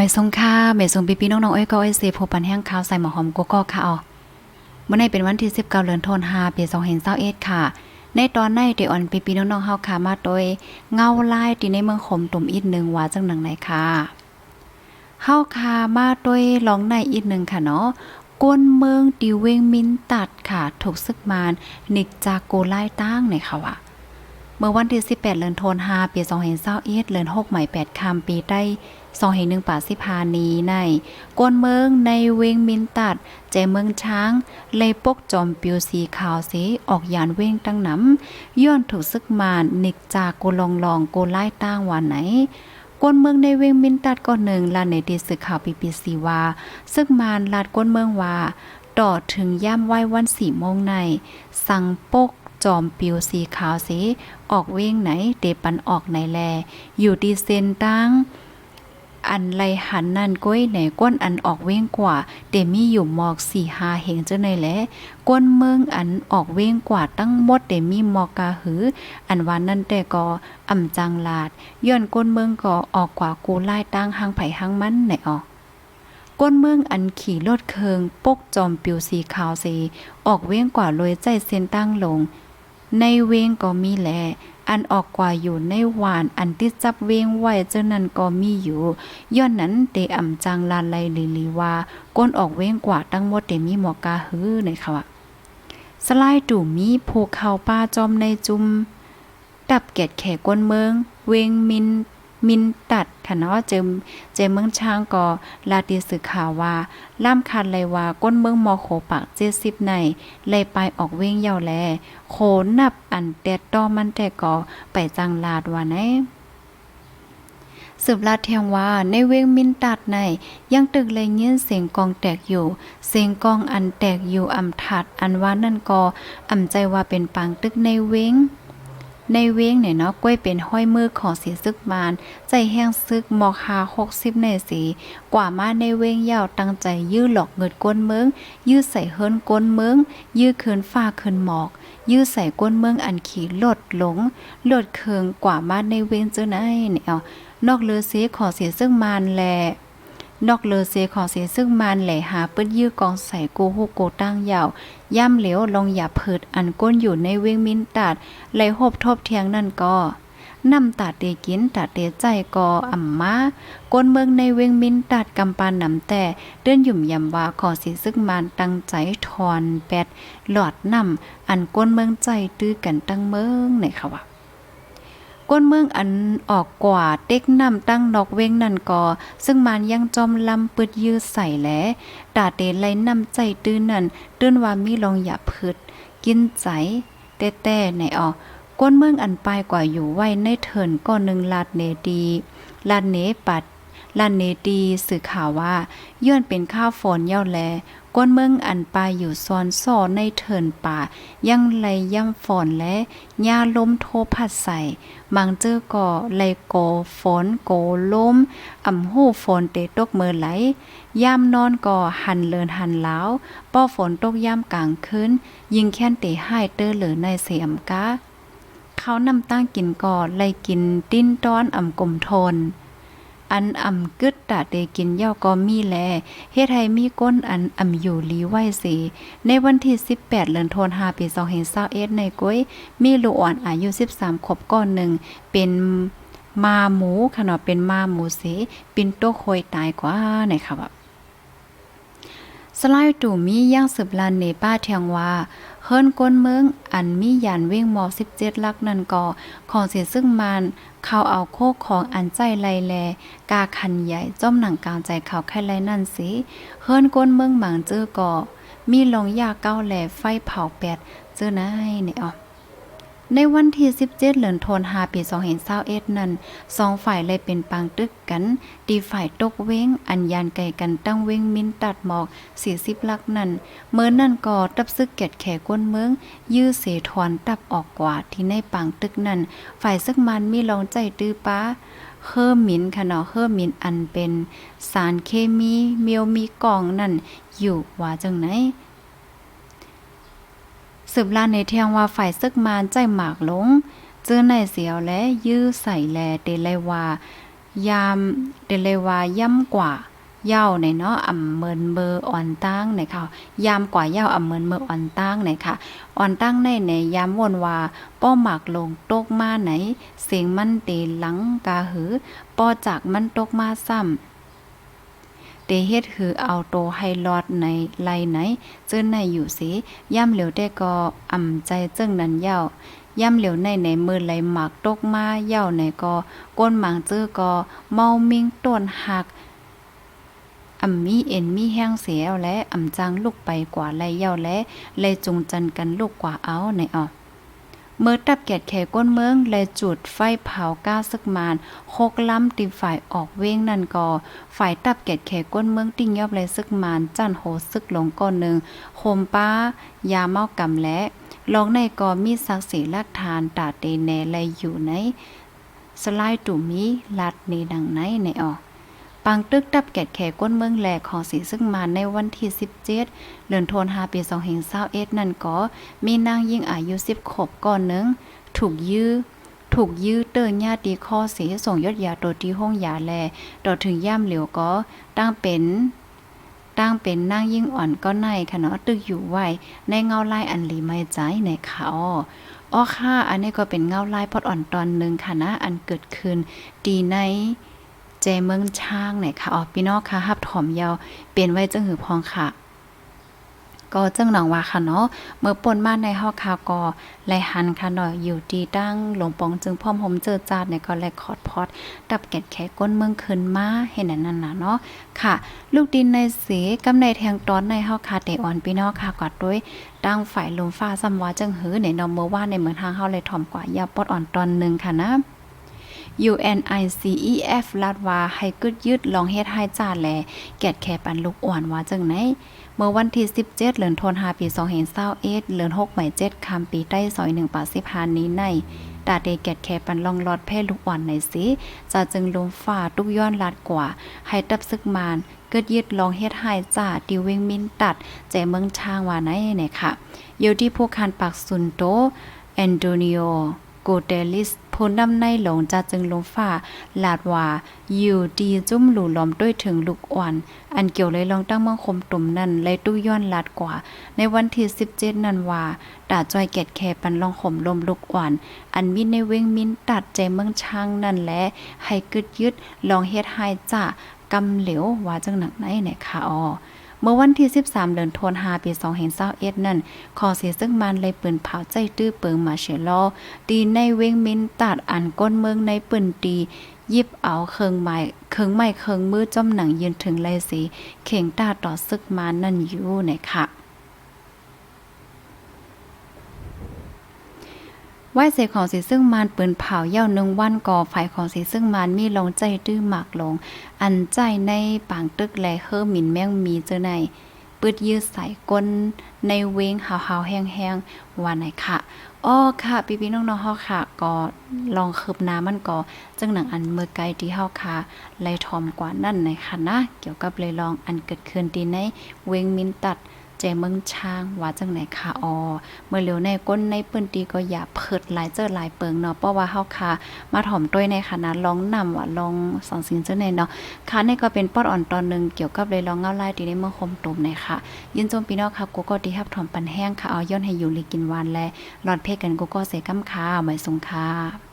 ไม่ทรงค่าไม่ทรงปีปีน้องๆอ้อยก็เอ้ยเซโพปันแห้งข้าวใส่หมอหอมกโก้ค่ะอ๋อเมื่อในเป็นวันที่19เดือนธันวาคมปี2021ค่ะ ในตอนในเดออนปีปีน้องๆเฮาค่ะมาโดยเงาลายที่ในเมืองขมตุ่มอีกหนึ่งว่าจังหนังไหนค่ะเฮาค่ะมาโดยลองในอีกหนึ่งค่ะเนาะกวนเมืองดิเวงมินตัดค่ะถูกซึกมานนิกจากโกไล่ตั้งในค่ะว่า เมื่อวันที่ 18 เดือนธันวาปี2021เดือน6ใหม่ 8คำปีได้2.1ป่าสิพานีในกวนเมืองในเวงมินตัดแจเมืองช้าง เลยปกจอมปิวสีขาวสีออกยานเวงตั้งน้ำย้อนถูกซึกมานนิกจากโกลองลองโกไล่ตั้งวันไหนกวนเมืองในเวงมินตัดก็หนึ่งลานในดีสื่อข่าวปีปีสีวาซึกมานลาดกวนเมืองว่าต่อถึงย่ำไหว้วันสี่โมงใน สั่งปก จอมปิวสีขาวสี ออกเว้งไหน เดปันออกไหนแล อยู่ดีเซนตั้งอันไลหันนั่นก้อยไหนก้นอันออกเว้งกว่าเดมีอยู่หมอกสี่หาเหงเจ้าในแหละก้นเมืองอันออกเว้งกว่าตั้งหมดเดมีหมอกกาหือ อันวันนั้นแต่ก็อ่ำจังลาดย้อนก้นเมืองก็ออกกว่ากูไล่ตั้งหางไผ่หางมันไหนออกก้นเมืองอันขี่รถเคิงปกจอมปิวสีขาวสีออกเว้งกว่าลอยใจเส้นตั้งลง ในเวงก็มีแหลอันออกกว่าอยู่ในหวานอันที่จับเวงไว้เจ้านั้นก็มีอยู่ย้อนนั้นเตอ่ำจังลานไลลีลีว่าก้นออกเวงกว่าตั้งหมดเตมีหมอกาหื้อในค่ะว่าสลายตู่มีผูกเข่าป้าจอมในจุมดับเกดแขกก้นเมือง เวงมิน มินตัดค่ะเนาะเจิมเจมเมืองช้างก็ลาติสื่อข่าวว่าล่ามคันเลยว่าก้นเมืองมอโขปากเจ็ดสิบในเลยไปออกเว้งเยาวแล โขนับอันแดดต้อมันแต่ก็ไปจังลาดว่าไหนสืบลาดเทียงว่าในเวงมินตัดในยังตึกเลยเงี้ยเสียงกองแตกอยู่ เสียงกองอันแตกอยู่อำทัดอันว่านั่นก็อำใจว่าเป็นปางตึกในเวง ในเว้งเนี่ยเนาะก้วยเป็นห้อยมือของสีซึกมานใจแห้งซึกหมอกหาหกสิบในสีกว่ามาในเว้งยาวตั้งใจยื้อหลอกเงิดก้นเมือง ยื้อใส่เฮิรนก้นเมือง ยื้อเคืนฟ้าคืนหมอก ยื้อใส่ก้นเมืองอันขี่ลดหลงลดเคืองกว่ามาในเว้งเจ้าไหนเนี่ยนอกเลือเสีขอเสียซึ่งมานแล นอกเลอเซของเสียซึ่งมันแหล่หาเปิ้นยื้อกองใส่กูฮูโกตั้งยาว ย่ำเหลวลองอย่าเพิดอันก้นอยู่ในเวงมินตัดไหลหบทบเทียงนั่นก็นำตัดเดกินตัดเดใจก็อ่ำมาก้นเมืองในเวงมินตัดกำปานนำแต่เดินหยุ่มยำว่าขอสิซึ่งมันตั้งใจทอนแปดหลอดนำอันก้นเมืองใจตื้อกันตั้งเมืองไหนคะว่า ก้นเมืองอันออกกว่าเด็กนำตั้งนอกเว้งนั่นก็ซึ่งมันยังจอมลำปึดยื้อใส่แลตาเตไลนำใจตื้นนั่นตื้นว่ามีลองอย่าพืดกินใจแต่แต่ไหนออกก้นเมืองอันปลายกว่าอยู่ไว้ในเถินก็หนึ่งลาดเนดีลาดเนปัดลาดเนดีสื่อข่าวว่าย้อนเป็นข้าวฝนเย่าแล ก้นเมืองอันปลายอยู่ซอนซ่อในเถินป่า ยังไหลย่ำฝนและหญ้าล้มโทพัดใส่มังเจอก่อไหลโกฝนโกล้มอ่ำหูฝนเตตกเมือไหลยามนอนก่อหันเลินหันเล้าป้อฝนตกยามกลางคืนยิงแค้นเตให้เตอเหลือในเสียมกาเขานำตั้งกินก่อไลกินดิ้นต้อนอ่ำกลมทน อันอ่ำกึดตะเตกินเย่าก็มีแลเฮ็ดให้มีก้นอันอ่ำอยู่ลีไว้สิในวันที่ 18เดือนธันวาคมปี2021ในก้อยมีลูกอ่อนอายุ 13ขบก้อนหนึ่งเป็นมาหมูค่ะเนาะเป็นมาหมูเสปินโตโคยตายกว่าไหนค่ะว่าสไลด์ตู่มีย่างสืบลานเนป้าเทียงว่า เฮิรนก้นเมือง อันมียานเว่งมอ17 ลักนันก่อของเสียซึ่งมันเขาเอาโคกของอันใจไลแล กาคันใหญ่จ้อมหนังกลางใจเขาแค่ไรนั่นสิเฮิรนก้นเมืองหมางเจอก่อมีลงยาเก้าแหล่ไฟเผาแปดเจอนะให้เนี่ยอ๋อ ในวันที่17เดือนธันวาปี2021นั้นสองฝ่ายเลยเป็นปางตึกกันดีฝ่ายตกเว้ง อันยานไก่กันตั้งเว้งมินตัดหมอก40ลักนั้นเมื่อนั่นก็ตับซึกแกดแขกวนเมือง ยื้อเสถอนตับออกกว่าที่ในปางตึกนั้นฝ่ายซึกมันมีลองใจตื้อป้าเฮิ่มมินค่ะเนาะเฮิ่มมินอันเป็น สารเคมีเมียวมีกล่องนั่นอยู่ว่าจังไหน สืบลานในเทียงว่าฝ่ายซึกมานใจหมากลงเจอในเสียวและยื้อใส่แลเตไลว่ายามเดเลยว่าย่ำกว่าเย้าในเนาะอ่ำเมินเบอร์อ่อนตั้งในค่ะยามกว่าเย้าอ่ำเมินเบอร์อ่อนตั้งในค่ะอ่อนตั้งในในยามวนว่าป้อหมักลงตกมาไหน เสียงมันตีหลังกาหือป้อจากมันตกมาซ้ำ เตเฮ็ดคือเอาโตให้รอดในไลไหน เจิ้นในอยู่สิย่ำเหลียวได้ก็อ่ำใจเจิ้งนั้นเย้าย่ำเหลียวในในมือไหลหมากตกมาเย้าในก็ก้นหมางจื้อก็เมามิงต้นหักอ่ำมีเอ็นมีแห้งเสียวและอ่ำจังลูกไปกว่าไรเย่าและเลจุงจันกันลูกกว่าเอาในออก เมื่อตับแกดแขก้นเมืองเลยจุดไฟเผาก้าซึกมานโคกล้ำติฝ่ายออกเว้งนันก็ฝ่ายตับแกดแขก้นเมืองติ้งยอบเลยซึกมานจันโหซึกลงก้อนหนึ่งโคมป้ายาเมากำและลองในก็มีศักดิ์ศรีลักฐานตาเตแนเลยอยู่ในสไลด์ตุมีลัดในดังไหนในออก ปังตึกตับแกดแขก้นเมืองแหลกของสีซึ่งมาในวันที่ 17เดือนธันวาปี2521นั่นก็มีนางยิ่งอายุ 10 ขบก่อนหนึง ถูกยื้อถูกยื้อเตอร์ญาติข้อสีส่งยศยาตัวที่ห้องยาแลต่อถึงย่ามเหลียวก็ตั้งเป็นตั้งเป็นนางยิ่งอ่อนก็ในค่ะเนาะตึกอยู่ไวในเงาลายอันหลีไม่ใจในเขาอ้อค่ะอันนี้ก็เป็นเงาลายพอดอ่อนตอนหนึ่งค่ะนะอันเกิดขึ้นดีใน เจเมืองช่างเนี่ยค่ะอ๋อพี่น้องค่ะฮับถอมยาวเปลี่ยนไว้จังหือพองค่ะ ก็จังหนังว่าค่ะเนาะเมื่อปนมาในฮอคาก็ไลหันค่ะเนาะอยู่ดีตั้งหลวงปองจึงพร้อมหมเจอจาดเนี่ยก็ไลคอร์ดพอดดับแกดแขก้นเมืองขึ้นมาเห็นนั่นน่ะเนาะค่ะ ลูกดินในเสกำในแทงตอนในฮอคาเตอ่อนพี่น้องค่ะกอดด้วยตั้งฝ่ายลมฟ้าซ้ำว่าจังหือในนอมเมื่อว่าในเหมืองทางเฮาเลยถ่อมกว่ายาปอดอ่อนตอนหนึงค่ะนะ UNICEF ลาดว่าให้กึดยึดลองเฮ็ดให้จ้าแลแกดแคปันลูกอ่อนว่าจังไหนเมื่อวันที่ 17 เดือนธันวาปี2021เดือน6หมาย7คำปีใต้ซอย1ปาสิพานนี้ในตาเดแกดแคปันลองลอดแพ่ลูกอ่อนในสิจะจึงลมฟ้าทุกย้อนลาดกว่า ให้ตับซึกมานเกิดยึดลองเฮ็ดให้จ้าดิวเวงมินตัด แจเมืองช่างว่าไหนเนี่ยค่ะ อยู่ที่ผู้คันปากซุนโตแอนโดนิโอโกเตลิส พ้นนำในหลงจะจึงลมฟ้าลาดว่าอยู่ดีจุ้มหลู่ล้อมด้วยถึงลูกอ่อน อันเกี่ยวเลยลองตั้งมืองคมตุ่มนั่นเลยตู้ย้อนลาดกว่า ในวันที่17นั่นว่าตาจอยแกดแคปันลองข่มลมลูกอ่อน อันมีในเว้งมินตัดใจเมืองช่างนั่นแหละให้กึดยึดลองเฮ็ดให้จ้ากำเหลวว่าจังหนักไหนเนี่ยค่ะอ๋อ เมื่อวันที่ 13 เดือนธันวาคมปี2 5 2 1นั่นคอเสียซึ่งมันเลยปืนเผาใจตื้อเปิงมาเชลอตีในเวงมินตัดอันก้นเมืองในปืนตียิบเอาเคิงไม้เคิงไม้เคิงมือจ้อมหนังยืนถึงเลยสีเข่งตาต่อซึกมานั่นอยู่เนี่ยค่ะ ไหวเสของสีซึ่งมานปืนเผาเย่าหนึ่งวันก่อไฟของสีซึ่งมานมีลงใจตื้อหมากลง อันใจในปางตึกแลเฮอหมินแม่งมีเจอในปืดยืดใส่ก้นในเวงหาวๆแห้งๆว่าไหนค่ะอ้อค่ะพี่พี่น้องๆเฮาค่ะ ก็ลองคืบหน้ามันก็จังหนังอันเมื่อไกลที่เฮาค่ะไลทอมกว่านั่นในค่ะนะ เกี่ยวกับเลยลองอันเกิดขึ้นที่ในเวงมินตัด เจเมืองช้างว่าจังไหนค่ะออเมื่อเร็วในก้นในปื้นตีก็อย่าเพิดหลายเจอหลายเปิงเนาะเพราะว่าเฮาค่ะมาถ่อมต้วยในคณะลองนำว่าลองสองสิ่งเจ้าในเนาะค่ะนี่ก็เป็นปอดอ่อนตอนหนึงเกี่ยวกับเลยลองเงาไล่ที่ในเมืองคมตุมในค่ะ ยินจมพี่น้องค่ะกูก็ดีครับถ่อมปันแห้งค่ะเอาย้อนให้อยู่ลีกินวานและหลอดเพกันกูก็เสกำค่ะหมายสงค่ะ